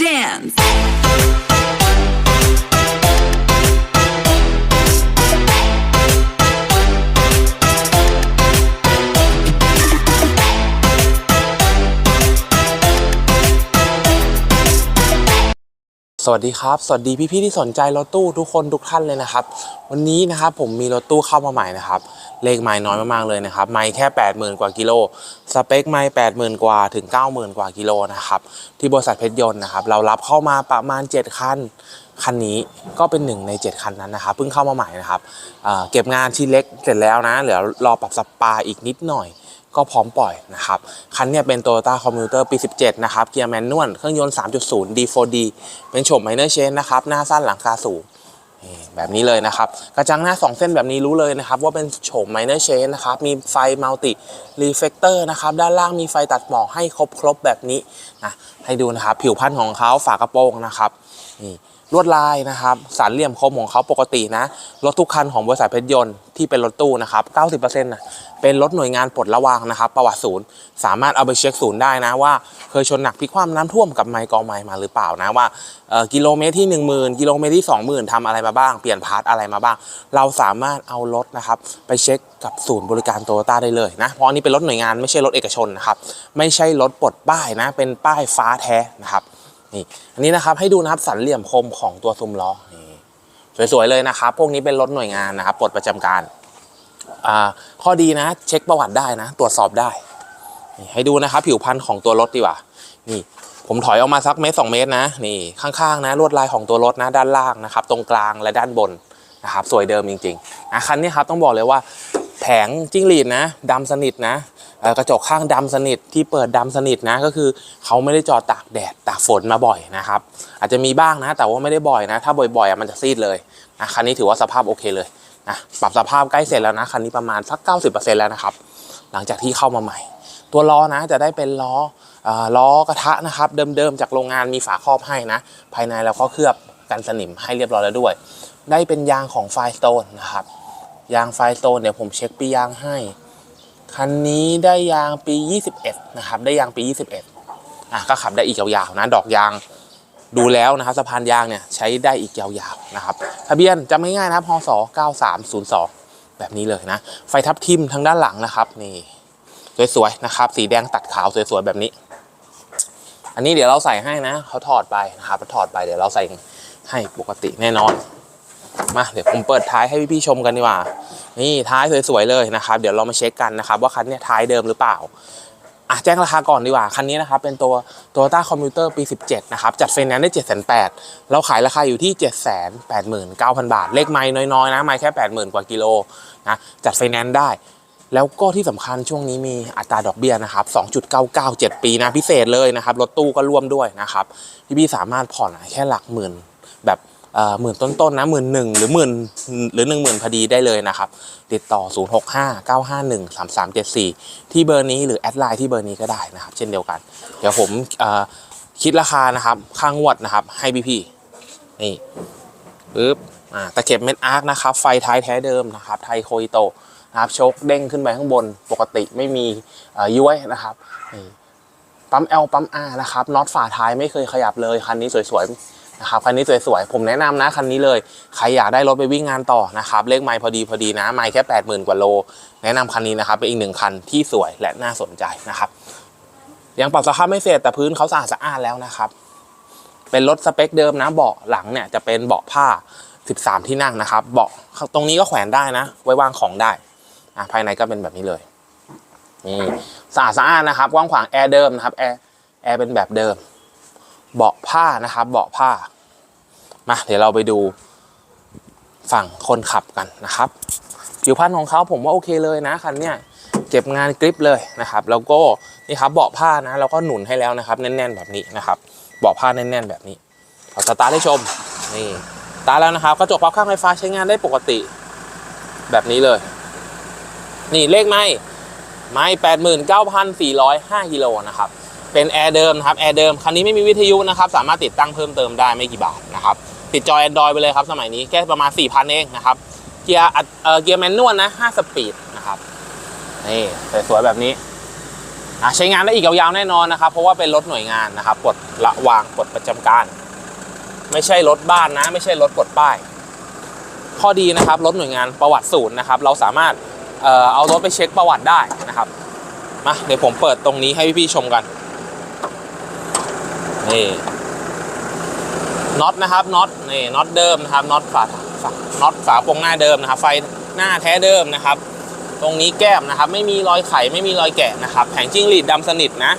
Dance. วัสดีครับ สวัสดีพี่ๆที่สนใจรถตู้ทุกคนทุกท่านเลยนะครับ วันนี้นะครับผมมีรถตู้เข้ามาใหม่นะครับ เลขไม้น้อยมากๆเลยนะครับ ไม้แค่ 80,000 กว่ากิโล สเปคไม้80,000 กว่าถึง 90,000 กว่ากิโลนะครับ ที่บริษัทเพชรยนต์นะครับ เรารับเข้ามาประมาณ 7 คัน คันนี้ก็เป็นหนึ่งใน 7 คันนั้นนะครับ เพิ่งเข้ามาใหม่นะครับเก็บงานชิ้นเล็กเสร็จแล้วนะ เหลือรอปรับสปาอีกนิดหน่อย ก็พร้อมปล่อยนะครับ คันเนี้ยเป็น Toyota Commuter ปี 17 นะครับ เกียร์แมนนวล เครื่องยนต์ 3.0 D4D เป็นโฉม Minor Change นะครับ หน้าสั้นหลังคาสูงแบบนี้เลยนะครับ กระจังหน้า 2 เส้นแบบนี้รู้เลยนะครับ ว่าเป็นโฉม Minor Change นะครับ มีไฟ Multi Reflector นะครับ ด้านล่างมีไฟตัดหมอกให้ครบๆแบบนี้นะให้ดูนะครับ ผิวพันธุ์ของเขาฝากระโปรงนะครับนี่ ลวดลายนะครับสารเหลี่ยมคมของเขาปกตินะรถทุกคันของบริษัทเพชรยนต์ที่เป็นรถตู้นะครับ90%นะเป็นรถหน่วยงานปลดระวางนะครับ ประวัติศูนย์ สามารถเอาไปเช็คศูนย์ได้นะว่าเคยชนหนักพิคว่ำน้ำท่วมกับไมกองไมมาหรือเปล่านะว่ากิโลเมตรที่ 10,000 กิโลเมตรที่ 20,000ทำอะไรมาบ้าง เปลี่ยนพาร์ทอะไรมาบ้าง เราสามารถเอารถนะครับไปเช็คกับศูนย์บริการโตโยต้าได้เลยนะเพราะอันนี้เป็นรถหน่วยงานไม่ใช่รถเอกชนนะครับไม่ใช่รถปลดป้ายนะเป็นป้ายฟ้าแท้นะครับ นี่อันนี้นะครับให้ดูนะครับสันเหลี่ยมคมของตัวซุ้มล้อนี่สวยๆเลยนะครับ พวกนี้เป็นรถหน่วยงานนะครับปลดประจำการอ่าข้อดีนะ เช็คประวัติได้นะ ตรวจสอบได้ ให้ดูนะครับ ผิวพันธุ์ของตัวรถดีกว่า นี่ ผมถอยออกมาสักเมตรสองเมตรนะ นี่ข้างๆนะลวดลายของตัวรถนะด้านล่างนะครับ ตรงกลางและด้านบนนะครับ สวยเดิมจริงๆนะคันนี้ครับต้องบอกเลยว่า แผงจิ้งหรีดนะดำสนิทนะ กระจกข้างดำสนิทที่เปิดดำสนิทนะก็คือเขาไม่ได้จอดตากแดดตากฝนมาบ่อยนะครับ อาจจะมีบ้างนะแต่ว่าไม่ได้บ่อยนะ ถ้าบ่อยๆมันจะซีดเลยนะคันนี้ถือว่าสภาพโอเคเลยนะปรับสภาพใกล้เสร็จแล้วนะคันนี้ประมาณสัก 90%แล้วนะครับ หลังจากที่เข้ามาใหม่ ตัวล้อนะจะได้เป็นล้อออล้อกระทะนะครับ เดิมๆจากโรงงานมีฝาครอบให้นะ ภายในเราก็เคลือบกันสนิมให้เรียบร้อยแล้วด้วย ได้เป็นยางของไฟสโตนนะครับยางไฟโตนเดี๋ยวผมเช็คปียางให้ คันนี้ได้ยางปี 21 นะครับ ได้ยางปี 21 อะก็ขับได้อีกยาวๆนะ ดอกยางดูแล้วนะครับสะพานยางเนี่ยใช้ได้อีกยาวๆนะครับทะเบียนจำง่ายๆนะพศ9302 แบบนี้เลยนะ ไฟทับทิมทางด้านหลังนะครับ นี่สวยๆนะครับ สีแดงตัดขาวสวยๆแบบนี้ อันนี้เดี๋ยวเราใส่ให้นะเขาถอดไปนะครับถอดไปเดี๋ยวเราใส่ให้ปกติแน่นอน มาเดี๋ยวผมเปิดท้ายให้พี่ๆชมกันดีกว่า นี่ท้ายสวยๆเลยนะครับ เดี๋ยวเรามาเช็คกันนะครับ ว่าคันนี้ท้ายเดิมหรือเปล่าอะแจ้งราคาก่อนดีกว่า คันนี้นะครับเป็นตัว Toyota Commuter ปี 17 นะครับ จัดไฟแนนซ์ได้ 7 8 0 0 0เราขายราคาอยู่ที่ 789,000 บาท เลขไม่น้อยๆนะ ไม่แค่ 80,000 กว่ากิโลนะจัดไฟแนนซ์ได้ แล้วก็ที่สำคัญช่วงนี้มีอัตราดอกเบี้ยนะครับ 2.997 ปีนะ พิเศษเลยนะครับ รถตู้ก็ร่วมด้วยนะครับ พี่ๆสามารถผ่อนแค่หลักหมื่นแบบ หมื่นต้นๆนะหมื่นหนึ่งหรือหมื่นหรือหนึ่งหมื่นพอดีได้เลยนะครับ ติดต่อ 065 951 3374 ที่เบอร์นี้หรือแอดไลน์ที่เบอร์นี้ก็ได้นะครับ เช่นเดียวกัน เดี๋ยวผมคิดราคานะครับค่างวัดนะครับ ให้พี่ๆนี่ปึ๊บอ่าตะเข็บเม็ดอาร์คนะครับ ไฟท้ายแท้เดิมนะครับ ไทโคอิโตะนะครับโชคเด้งขึ้นไปข้างบนปกติไม่มีย้วยนะครับนี่ปั๊ม L ปั๊ม R นะครับน็อตฝาท้ายไม่เคยขยับเลย คันนี้สวยๆ นะครับคันนี้สวยๆผมแนะนำนะคันนี้เลยใครอยากได้รถไปวิ่งงานต่อนะครับเลขไมล์พอดีพอดีนะไมล์แค่ 80,000 กว่าโล แนะนำคันนี้นะครับเป็นอีกหนึ่งคันที่สวยและน่าสนใจนะครับยังปรับสภาพไม่เสร็จแต่พื้นเขาสะอาดสะอาดแล้วนะครับ เป็นรถสเปคเดิมนะเบาะหลังเนี่ยจะเป็นเบาะผ้า 13 ที่นั่งนะครับ เบาะตรงนี้ก็แขวนได้นะ ไว้วางของได้ภายในก็เป็นแบบนี้เลยนี่สะอาดสะอาดนะครับกว้างขวางแอร์เดิมนะครับแอร์แอร์เป็นแบบเดิม เบาะผ้านะครับ เบาะผ้ามาเดี๋ยวเราไปดูฝั่งคนขับกันนะครับผิวพรรณของเขาผมว่าโอเคเลยนะคันเนี้ยเก็บงานกริปเลยนะครับ แล้วก็นี่ครับเบาะผ้านะเราก็หนุนให้แล้วนะครับ แน่น ๆ แบบนี้นะครับเบาะผ้าแน่น ๆ แบบนี้เอาสตาร์ทให้ชมนี่ตาแล้วนะครับกระจกพับข้างไฟฟ้าใช้งานได้ปกติแบบนี้เลย นี่เลขไม่ไม่แปดหมื่นเก้าพันสี่ร้อยห้ากิโลนะครับ เป็นแอร์เดิมนะครับแอร์เดิม คันนี้ไม่มีวิทยุนะครับ สามารถติดตั้งเพิ่มเติมได้ไม่กี่บาทนะครับ ติดจอ Android ไปเลยครับ สมัยนี้แค่ประมาณ 4,000 เองนะครับ เกียร์เอ่อเกียร์แมนนวลนะ 5 สปีดนะครับ นี่สวยๆแบบนี้อะใช้งานได้อีกยาวๆแน่นอนนะครับ เพราะว่าเป็นรถหน่วยงานนะครับปลดละวางปลดประจำการ ไม่ใช่รถบ้านนะ ไม่ใช่รถปลดป้าย ข้อดีนะครับรถหน่วยงานประวัติศูนย์นะครับ เราสามารถเอ่อเอารถไปเช็คประวัติได้นะครับมาเดี๋ยวผมเปิดตรงนี้ให้พี่ๆชมกัน นี่น็อตนะครับน็อตนี่น็อตเดิมนะครับน็อตฝาฝาน็อตฝาโปรงหน้าเดิมนะครับ ไฟหน้าแท้เดิมนะครับ ตรงนี้แก้มนะครับ ไม่มีรอยไขไม่มีรอยแกะนะครับ แผงจิ้งหรีดดำสนิทนะ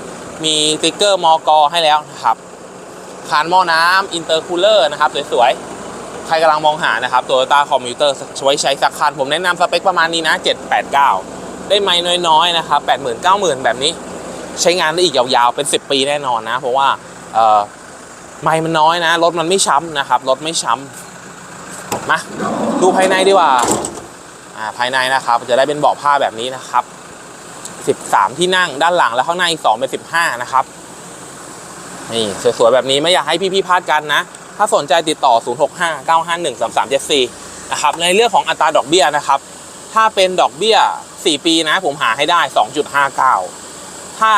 มีสติ๊กเกอร์มอกอให้แล้วนะครับคานหม้อน้ำอินเตอร์คูลเลอร์นะครับสวยๆ ใครกำลังมองหานะครับตัวต้าคอมพิวเตอร์ไว้ใช้สักคัน ผมแนะนำสเปคประมาณนี้นะ 789 ได้ไม่น้อยๆนะครับ 80,000 90,000 แบบนี้ ใช้งานได้อีกยาวๆ เป็น 10 ปีแน่นอนนะ เพราะว่า ไม่มันน้อยนะ รถมันไม่ช้ำนะครับ รถไม่ช้ำมาดูภายในดีกว่าอ่าภายในนะครับ จะได้เป็นเบาะผ้าแบบนี้นะครับ 13 ที่นั่งด้านหลังแล้วข้างในอีก2เป็น 15 นะครับ นี่สวยๆแบบนี้ไม่อยากให้พี่ๆพลาดกันนะ ถ้าสนใจติดต่อ 0659513374 นะครับ ในเรื่องของอัตราดอกเบี้ยนะครับ ถ้าเป็นดอกเบี้ย 4 ปีนะ ผมหาให้ได้ 2.59 ถ้า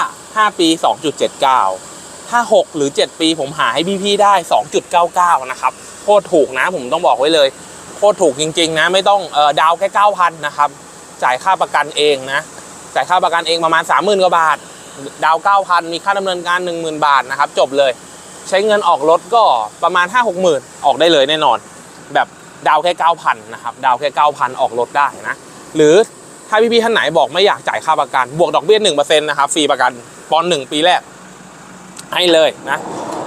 5 ปี 2.79 ถ้า 6 หรือ 7 ปีผมหาให้พี่ๆได้ 2.99 นะครับโคตรถูกนะผมต้องบอกไว้เลยโคตรถูกจริง ๆ นะไม่ต้องออดาวแค่ 9,000 นะครับ จ่ายค่าประกันเองนะ จ่ายค่าประกันเองประมาณ 30,000 กว่าบาท ดาว 9,000 มีค่าดำเนินการ 10,000 บาทนะครับ จบเลย ใช้เงินออกรถก็ประมาณ 5 6 0 0 0ออกได้เลยแน่นอน แบบดาวแค่ 9,000 นะครับ ดาวแค่ 9,000 ออกรถได้นะ หรือถ้าพี่ๆท่านไหนบอกไม่อยากจ่ายค่าประกัน บวกดอกเบี้ย1%นะครับ ฟรีประกันปอนหนึ่งปีแรก ให้เลยนะ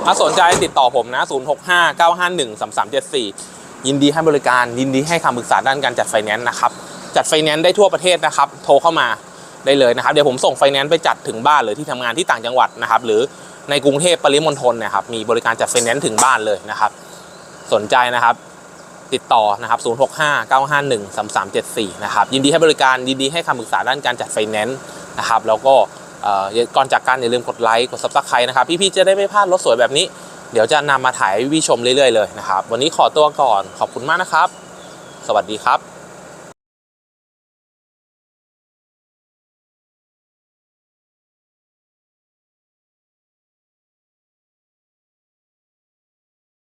ถ้าสนใจติดต่อผมนะ 0659513374 ยินดีให้บริการยินดีให้คำปรึกษาด้านการจัดไฟแนนซ์นะครับ จัดไฟแนนซ์ได้ทั่วประเทศนะครับ โทรเข้ามาได้เลยนะครับ เดี๋ยวผมส่งไฟแนนซ์ไปจัดถึงบ้านเลยที่ทำงานที่ต่างจังหวัดนะครับ หรือในกรุงเทพปริมณฑลนะครับ มีบริการจัดไฟแนนซ์ถึงบ้านเลยนะครับ สนใจนะครับ ติดต่อนะครับ 0659513374 นะครับ ยินดีให้บริการยินดีให้คำปรึกษาด้านการจัดไฟแนนซ์นะครับ แล้วก็ ก่อนจากการอย่าลืมกดไลค์กด subscribe นะครับพี่ๆจะได้ไม่พลาดรถสวยแบบนี้ เดี๋ยวจะนำมาถ่ายให้ชมเรื่อยๆเลยนะครับวันนี้ขอตัวก่อนขอบคุณมากนะครับ สวัสดีครับ